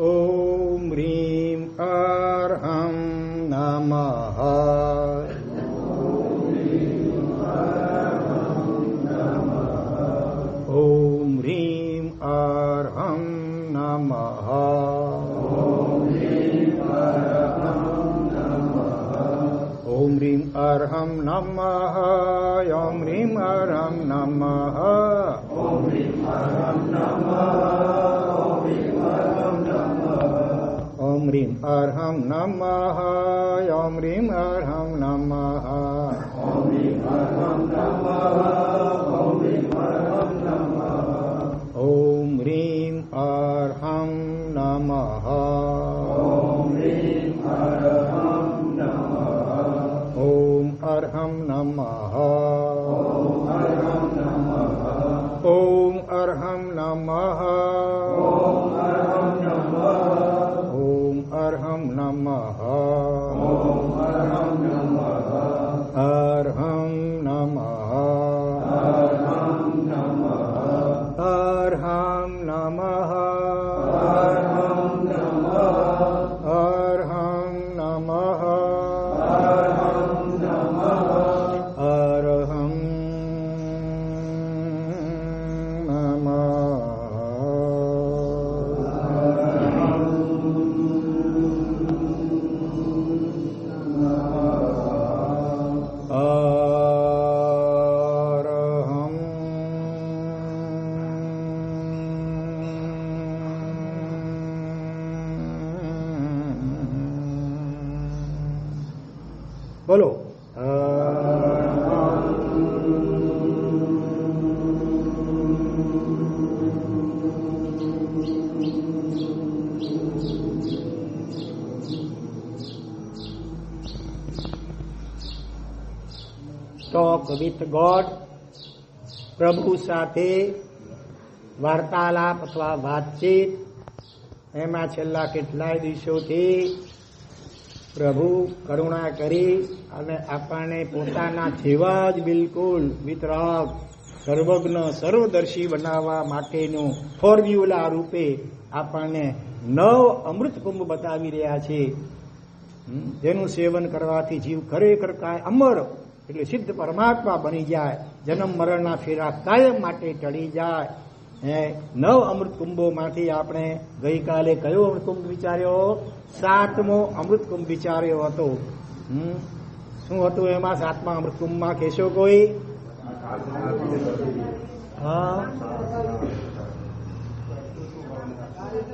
ॐ ह्रीं अर्हं नमः ॐ ह्रीं अर्हं नमः ॐ ह्रीं अर्हं नमः ॐ ह्रीं अर्हं अर्हं नमः ॐ ह्रीं अर्हं नमः ॐ ह्रीं अर्हं नमः ॐ अर्हं नमः ॐ अर्हं नमः વિથ ગોડ, પ્રભુ સાથે વાર્તાલાપ અથવા વાતચીત. એમાં છેલ્લા કેટલાય દિવસોથી પ્રભુ કરુણા કરી અને આપણને પોતાના જેવા જ બિલકુલ વિતરાગ, સર્વજ્ઞ, સર્વદર્શી બનાવવા માટેનું ફોર્મ્યુલા રૂપે આપણને નવ અમૃત કુંભ બતાવી રહ્યા છે. જેનું સેવન કરવાથી જીવ ખરેખર કાંઈ અમર એટલે સિદ્ધ પરમાત્મા બની જાય. જન્મ, મરણના ફેરા કાયમ માટે ટળી જાય. હે, નવ અમૃત કુંભોમાંથી આપણે ગઈકાલે કયો અમૃત કુંભ વિચાર્યો? સાતમો અમૃત કુંભ વિચાર્યો હતો? શું હતું એમાં? સાતમા અમૃત કુંભમાં કહેશો કોઈ?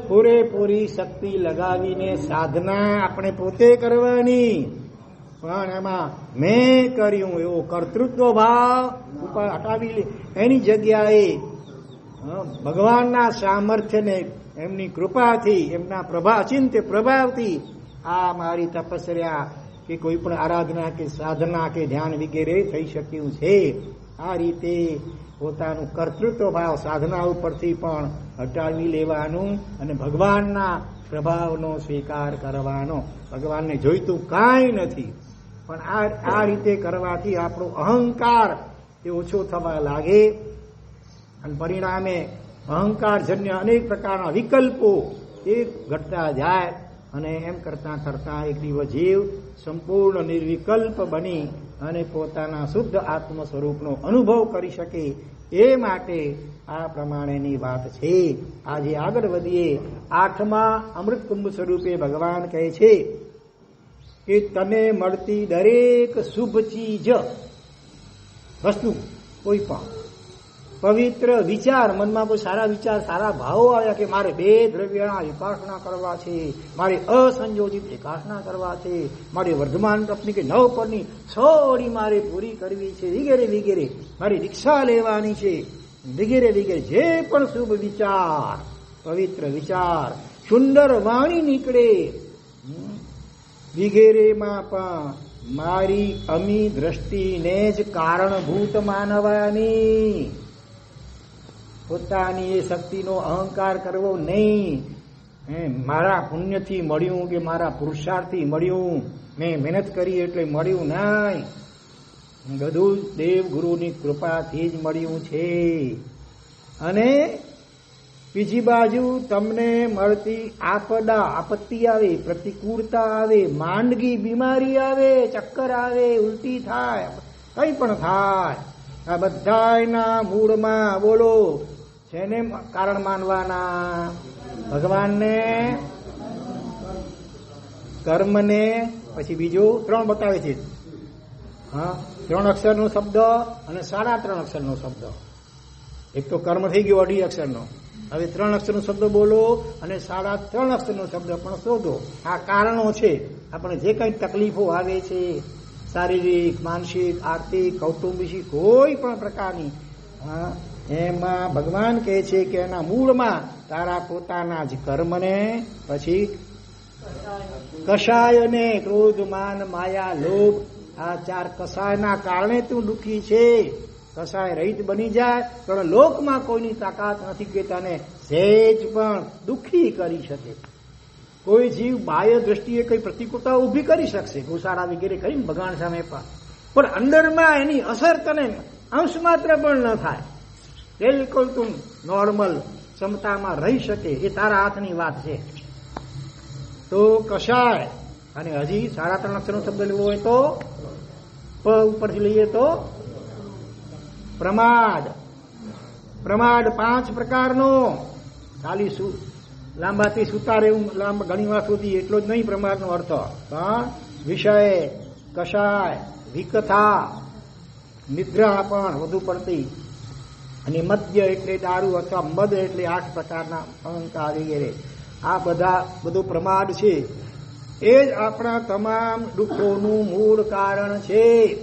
પૂરેપૂરી શક્તિ લગાવીને સાધના આપણે પોતે કરવાની. પણ એમાં મેં કર્યું એવો કર્તૃત્વ ભાવ ઉપર હટાવી લે. એની જગ્યાએ ભગવાનના સામર્થ્યને, એમની કૃપાથી, એમના પ્રભા, અચિંત્ય પ્રભાવથી આ મારી તપસ્યા કે કોઈ પણ આરાધના કે સાધના કે ધ્યાન વગેરે થઈ શક્યું છે. આ રીતે પોતાનું કર્તૃત્વ ભાવ સાધના ઉપરથી પણ હટાવી લેવાનું અને ભગવાનના પ્રભાવનો સ્વીકાર કરવાનો. ભગવાનને જોઈતું કાંઈ નથી. પણ આ આ રીતે કરવાથી આપણો અહંકાર એ ઓછો થવા લાગે. અને પરિણામે અહંકારજન્ય અનેક પ્રકારના વિકલ્પો એ ઘટતા જાય અને એમ કરતા કરતા એક દિવસ જીવ સંપૂર્ણ નિર્વિકલ્પ બની અને પોતાના શુદ્ધ આત્મ સ્વરૂપનો અનુભવ કરી શકે એ માટે આ પ્રમાણેની વાત છે. આજે આગળ વધીએ. આઠમા અમૃત કુંભ સ્વરૂપે ભગવાન કહે છે કે તને મળતી દરેક શુભ ચીજ, વસ્તુ, કોઈ પણ, પવિત્ર વિચાર, મનમાં કોઈ સારા વિચાર, સારા ભાવો આવ્યા કે મારે બે દ્રવ્યના વિપાસના કરવા છે, મારે અસંયોજિત વિકાસના કરવા છે, મારે વર્ધમાન તપની કે નવ પરની સોડી મારે પૂરી કરવી છે, વગેરે વગેરે. મારી રિક્ષા લેવાની છે. વગેરે વગેરે. જે પણ શુભ વિચાર, પવિત્ર વિચાર, સુંદર વાણી નીકળે વગેરેમાં પણ મારી અમી દ્રષ્ટિને જ કારણભૂત માનવાની. પોતાની એ શક્તિનો અહંકાર કરવો નહીં. મારા પુણ્યથી મળ્યું કે મારા પુરુષાર્થથી મળ્યું? મેં મહેનત કરી એટલે મળ્યું નહીં. બધું દેવગુરુની દેવ ગુરુની કૃપાથી જ મળ્યું છે. અને બીજી બાજુ તમને મળતી આપદા, આપત્તિ આવે, પ્રતિકૂળતા આવે, માંદગી, બીમારી આવે, ચક્કર આવે, ઉલટી થાય, કંઈ પણ થાય. આ બધાના મૂળમાં બોલો. જેને કારણ માનવાના. ભગવાનને, કર્મને, પછી બીજું ત્રણ બતાવે છે. હા, ત્રણ અક્ષરનો શબ્દ અને સાડા ત્રણ અક્ષરનો શબ્દ. એક તો કર્મ થઈ ગયો, અઢી અક્ષરનો. હવે ત્રણ અક્ષરનો શબ્દ બોલો અને સાડા ત્રણ અક્ષરનો શબ્દ પણ શોધો. આ કારણો છે. આપણે જે કંઈ તકલીફો આવે છે, શારીરિક, માનસિક, આર્થિક, કૌટુંબિક, કોઈ પણ પ્રકારની એમાં ભગવાન કહે છે કે એના મૂળમાં તારા પોતાના જ કર્મને, પછી કષાયને ક્રોધ માન માયા, લોભ, આ ચાર કસાયના કારણે તું દુઃખી છે. કસાય રહિત બની જાય, પણ લોકમાં કોઈની તાકાત નથી કે તને સહેજ પણ દુઃખી કરી શકે. કોઈ જીવ બાહ્ય દ્રષ્ટિએ કઈ પ્રતિકૂળતા ઊભી કરી શકશે? ઘોસાડા વગેરે કરીને ભગવાન સામે પણ. પણ અંદરમાં એની અસર તને અંશ માત્ર પણ ન થાય. બિલકુલ તું નોર્મલ ક્ષમતામાં રહી શકે એ તારા હાથની વાત છે. તો કશાય અને હજી સાડા ત્રણ અક્ષરનો શબ્દ લેવો હોય તો, પ ઉપરથી લઈએ તો પ્રમાદ. પ્રમાદ પાંચ પ્રકારનો. ખાલી શું લાંબાથી સુતા રહેવું, લાંબા ઘણી વાર સુધી એટલો જ નહીં પ્રમાદનો અર્થ. પણ વિષય કષાય વિકથા, નિદ્રા પણ વધુ પડતી. અને મદ્ય એટલે દારૂ અથવા મદ એટલે આઠ પ્રકારના અહંકાર વગેરે. આ બધા, બધું પ્રમાદ છે. એ જ આપણા તમામ દુઃખોનું મૂળ કારણ છે.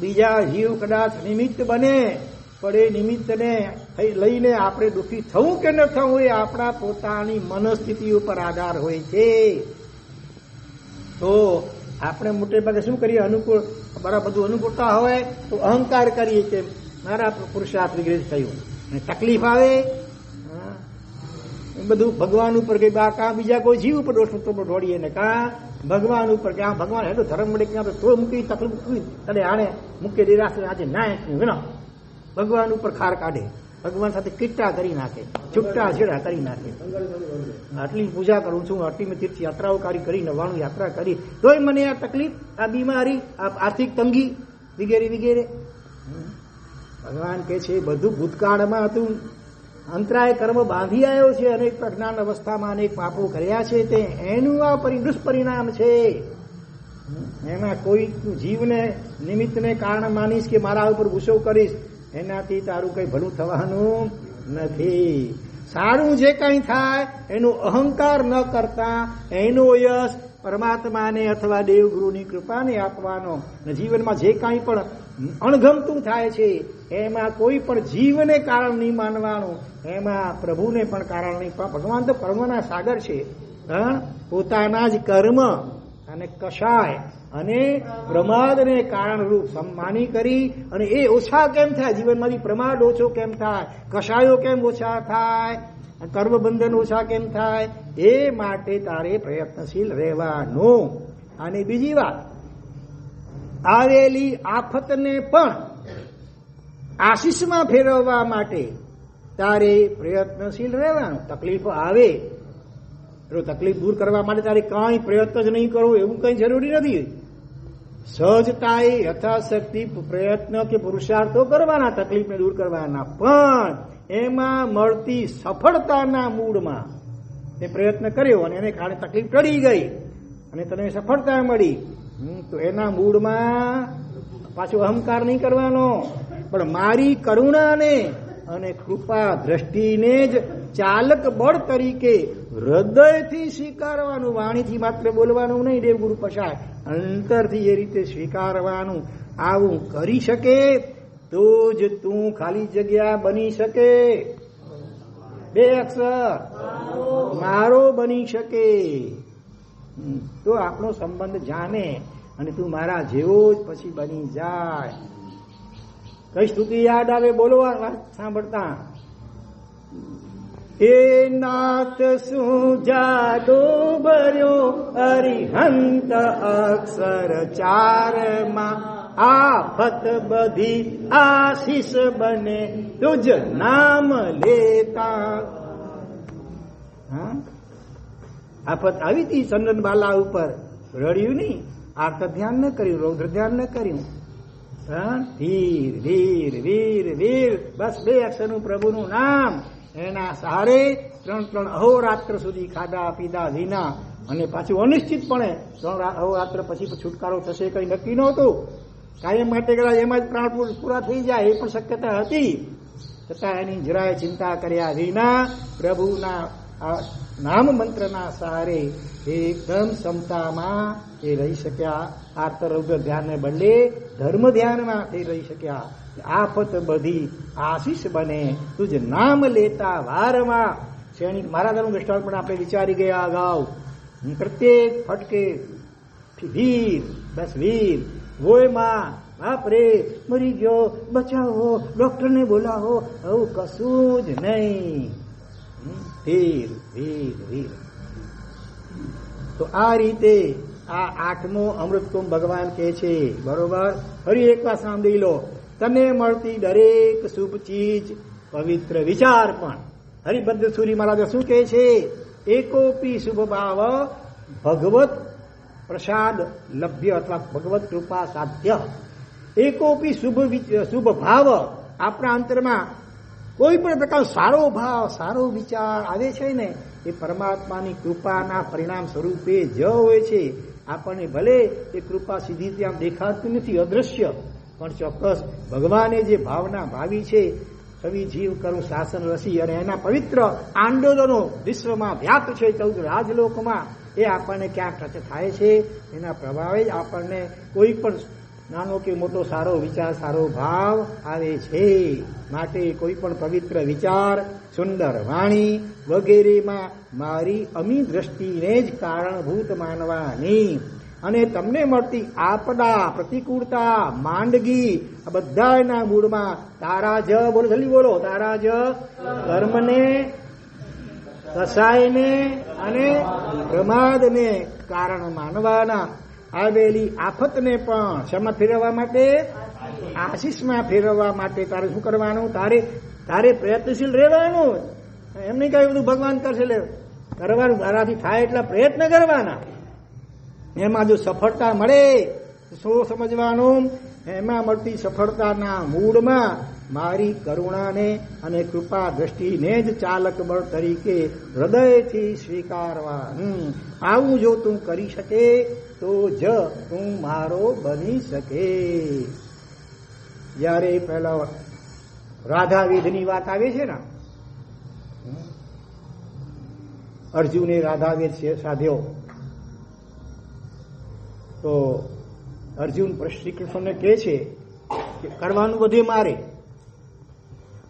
બીજા જીવ કદાચ નિમિત્ત બને, પણ એ નિમિત્તને લઈને આપણે દુઃખી થવું કે ન થવું એ આપણા પોતાની મનસ્થિતિ ઉપર આધાર હોય છે. તો આપણે મોટે ભાગે શું કરીએ? અનુકૂળ બરાબર બધું અનુકૂળતા હોય તો અહંકાર કરીએ કે મારા પુરુષાર્થ વિગ્રહ થયું. અને તકલીફ આવે બધું ભગવાન ઉપર કે કાં બીજા કોઈ જીવ ઉપર દોષ તો ઢોળીએ ને કાં? ભગવાન ઉપર કે આ ભગવાન હેઠો ધર્મ મળે ક્યાં તો મૂકી તકલીફ મૂકી તને આને મૂકી દેરાશે આજે ના વિના ભગવાન ઉપર ખાર કાઢે. ભગવાન સાથે કિટ્ટા કરી નાખે છુટ્ટા છેડા કરી નાખે. આટલી પૂજા કરું છું, આટલી મેં તીર્થ યાત્રાઓ કરી કરી, નવાણું યાત્રા કરી. તોય મને આ તકલીફ, આ બીમારી, આ આર્થિક તંગી વગેરે વગેરે. ભગવાન કે છે, બધું ભૂતકાળમાં હતું. અંતરાય કર્મ બાંધી આવ્યો છે, અનેક પ્રજ્ઞાન અવસ્થામાં અનેક પાપો કર્યા છે તે. એનું આ દુષ્પરિણામ છે. એમાં કોઈ જીવને નિમિત્તને કારણ માનીશ કે મારા ઉપર ગુસ્સો કરીશ, એનાથી તારું કઈ ભલું થવાનું નથી. સારું જે કઈ થાય, એનો અહંકાર ન કરતા, એનો યશ પરમાત્માને અથવા દેવગુરુની કૃપાને આપવાનો. જીવનમાં જે કાંઈ પણ અણગમતું થાય છે, એમાં કોઈ પણ જીવને કારણ નહીં માનવાનું, એમાં પ્રભુને પણ કારણ નહીં. ભગવાન તો કર્મના સાગર છે. પોતાના જ કર્મ અને કષાય અને પ્રમાદને કારણરૂપ સન્માની કરી અને એ ઓછા કેમ થાય? જીવનમાંથી પ્રમાદ ઓછો કેમ થાય? કષાયો કેમ ઓછા થાય? કર્મબંધન ઓછા કેમ થાય? એ માટે તારે પ્રયત્નશીલ રહેવાનું. અને બીજી વાત આવેલી આફતને પણ આશીષમાં ફેરવવા માટે તારે પ્રયત્નશીલ રહેવાનું. તકલીફો આવે. તો તકલીફ દૂર કરવા માટે તારે કાંઈ પ્રયત્ન જ નહીં કરવો, એવું કંઈ જરૂરી નથી. સહજતાએ યથાશક્તિ પ્રયત્ન કે પુરુષાર્થો કરવાના તકલીફને દૂર કરવાના, પણ એમાં મળતી સફળતાના મૂળમાં તે પ્રયત્ન કર્યો અને એને કારણે તકલીફ ટળી ગઈ અને તને સફળતા મળી. તો એના મૂળમાં પાછો અહંકાર નહીં કરવાનો. પણ મારી કરુણાને અને કૃપા દ્રષ્ટિને જ ચાલક બળ તરીકે હૃદયથી સ્વીકારવાનું, વાણીથી માત્ર બોલવાનું નહીં, દેવગુરુ પશાય અંતરથી એ રીતે સ્વીકારવાનું. આવું કરી શકે તો જ તું ખાલી જગ્યા બની શકે. બે અક્ષર. મારો બની શકે. તો આપણો સંબંધ જાણે અને તું મારા જેવો જ પછી બની જાય. કઈ સ્તુતિ યાદ આવે બોલો સાંભળતા. એ નાથ, શું જાદો ભર્યો અરિહંત અક્ષર ચારમાં? આફત બધી આશીષ બને, તુજ નામ લેતા આફત આવી હતી ચંદન બાલા ઉપર. રડ્યું નહીં. આર્ત ધ્યાન ન કર્યું, રૌદ્ર ધ્યાન ન કર્યું. ધીર ધીર વીર વીર બસ બે અક્ષરનું પ્રભુનું નામ. એના સહારે ત્રણ ત્રણ અહોરાત્ર સુધી ખાધા, પીધા વિના અને પાછું અનિશ્ચિતપણે ત્રણ અહોરાત્ર પછી છુટકારો થશે કઈ નક્કી નહોતું. કાયમ માટે કદાચ એમાં જ પ્રાણ પૂરા થઈ જાય એ પણ શક્યતા હતી. છતાં એની જરાય ચિંતા કર્યા વિના પ્રભુના નામ મંત્રના સહારે એકદમ ક્ષમતામાં એ રહી શક્યા. આર્તરૌદ્ર ધ્યાનને બદલે ધર્મ ધ્યાનમાં તે રહી શક્યા. આફત બધી આશીષ બને. તુજ નામ લેતા વારમાં. શ્રેણી મહારાજાનું દ્રષ્ટાંત પણ આપણે વિચારી ગયા અગાઉ. પ્રત્યેક ફટકે વીર, બસ વીર. વોયમાં બાપરે, મરી ગયો, બચાવો, ડોક્ટરને બોલાવો. આવું કશું જ નહીં. વીર વીર વીર તો આ રીતે આ આઠમો અમૃતકુમ ભગવાન કહે છે, બરોબર? ફરી એકવાર સાંભળી લો. તને મળતી દરેક શુભ ચીજ, પવિત્ર વિચાર પણ. હરિભદ્ર સુરી મહારાજ શું કહે છે? એકોપી શુભ ભાવ ભગવત પ્રસાદ લભ્ય અથવા ભગવત કૃપા સાધ્ય. એકોપી શુભ શુભ ભાવ આપણા અંતરમાં કોઈ પણ પ્રકાર સારો ભાવ, સારો વિચાર આવે છે ને, એ પરમાત્માની કૃપાના પરિણામ સ્વરૂપે જ હોય છે. આપણને ભલે એ કૃપા સીધી રીતે આમ દેખાતું નથી, અદ્રશ્ય, પણ ચોક્કસ ભગવાને જે ભાવના ભાવી છે, કવિ જીવ કરું શાસન રસી અને એના પવિત્ર આંદોલનો વિશ્વમાં વ્યાપ્ત છે ચૌદ રાજલોકમાં, એ આપણને ક્યાંક ટચ થાય છે? એના પ્રભાવે જ આપણને કોઈ પણ નાનો કે મોટો સારો વિચાર, સારો ભાવ આવે છે. માટે કોઈ પણ પવિત્ર વિચાર, સુંદર વાણી વગેરેમાં મારી અમી દ્રષ્ટિને જ કારણભૂત માનવાની. અને તમને મળતી આપદા, પ્રતિકૂળતા માંડગી આ બધાના મૂળમાં તારા જ, બોલો જલ્દી બોલો, તારા જ કર્મને, કસાયને અને પ્રમાદને કારણ માનવાના. આવેલી આફતને પણ શેમાં ફેરવવા માટે? આશીષમાં ફેરવવા માટે. તારે શું કરવાનું? તારે તારે પ્રયત્નશીલ રહેવાનું. એમ નહીં કહ્યું બધું ભગવાન કરશે લે. કરવાનું મારાથી થાય એટલા પ્રયત્ન કરવાના. એમાં જો સફળતા મળે શું સમજવાનું? એમાં મળતી સફળતાના મૂળમાં મારી કરુણાને અને કૃપા દ્રષ્ટિને જ ચાલક બળ તરીકે હૃદયથી સ્વીકારવા આવું જો તું કરી શકે તો જ તું મારો બની શકે. જ્યારે પેલા રાધા વિધની વાત આવે છે ને, અર્જુને રાધાવેદ છે સાધ્યો. તો અર્જુન શ્રી કૃષ્ણને કહે છે કે કરવાનું બધે મારે.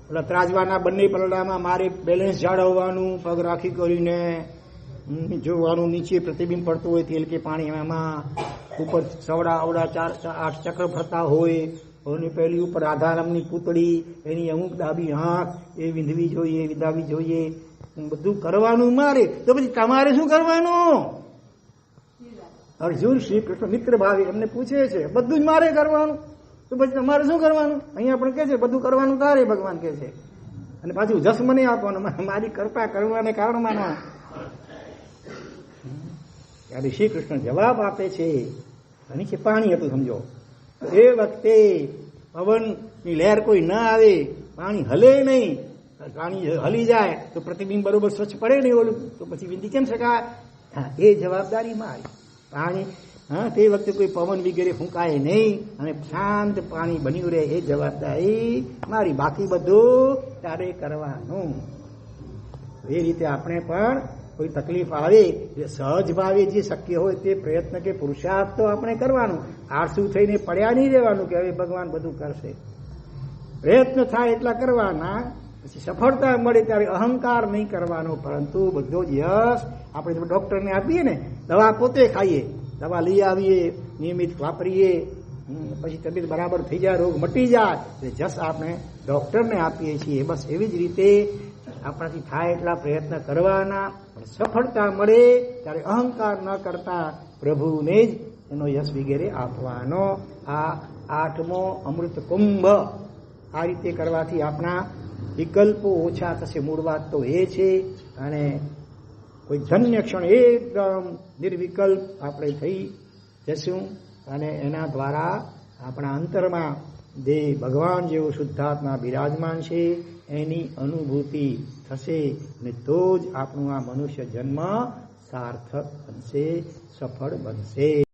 એટલે ત્રાજવાના બંને પલડામાં મારે બેલેન્સ જાળવવાનું, પગ રાખી કરીને હમ, જોવાનું નીચે પ્રતિબિંબ પડતું હોય તેલ કે પાણી એમાં ઉપર સવડા અવડા ચાર આઠ ચક્ર ફરતા હોય અને પહેલી ઉપર રાધારામની પૂતળી એની અમુક ડાબી આંખ એ વિંધવી જોઈએ વિધાવી જોઈએ. બધું કરવાનું મારે. તો પછી તમારે શું કરવાનું? અર્જુન શ્રી કૃષ્ણ મિત્ર ભાવે એમને પૂછે છે બધું જ મારે કરવાનું. તો પછી તમારે શું કરવાનું? અહીંયા પણ કે છે બધું કરવાનું તારે ભગવાન કે છે. અને પાછું જસ મને આપવાનું મારી કૃપા કરવાને કારણ માનવાનું ત્યારે શ્રી કૃષ્ણ જવાબ આપે છે. અને છે પાણી હતું, સમજો. એ વખતે પવનની લહેર કોઈ ના આવે, પાણી હલે નહીં. પાણી હલી જાય, તો પ્રતિબિંબ બરોબર સ્વચ્છ પડે નહીં ઓલું. તો પછી વિંધી કેમ શકાય? એ જવાબદારી મારી પાણી, હા, તે વખતે કોઈ પવન વગેરે ફૂંકાય નહીં અને શાંત પાણી બન્યું રહે, એ જવાબદારી મારી. બાકી બધું તારે કરવાનું. એ રીતે આપણે પણ કોઈ તકલીફ આવે એ સહજ ભાવે જે શક્ય હોય તે પ્રયત્ન કે પુરુષાર્થ તો આપણે કરવાનું. આળસુ થઈને પડ્યા નહીં રહેવાનું કે હવે ભગવાન બધું કરશે. પ્રયત્ન થાય એટલા કરવાના, પછી સફળતા મળે ત્યારે અહંકાર નહીં કરવાનો. પરંતુ બધો જ યશ આપણે ડોક્ટરને આપીએ ને, દવા પોતે ખાઈએ, દવા લઈ આવીએ, નિયમિત વાપરીએ પછી તબિયત બરાબર થઈ જાય, રોગ મટી જાય, એટલે જસ આપણે ડોક્ટરને આપીએ છીએ. બસ એવી જ રીતે આપણાથી થાય એટલા પ્રયત્ન કરવાના, પણ સફળતા મળે ત્યારે અહંકાર ન કરતા પ્રભુને જ એનો યશ વગેરે આપવાનો. આ આઠમો અમૃત કુંભ આ રીતે કરવાથી આપણા વિકલ્પો ઓછા થશે. મૂળ વાત તો એ છે અને કોઈ ધન્ય ક્ષણ એકદમ નિર્વિકલ્પ આપણે થઈ જશું અને એના દ્વારા આપણા અંતરમાં જે ભગવાન જેવો શુદ્ધાત્મા બિરાજમાન છે. એની અનુભૂતિ થશે ને તો જ આપણું આ મનુષ્ય જન્મ સાર્થક બનશે સફળ બનશે.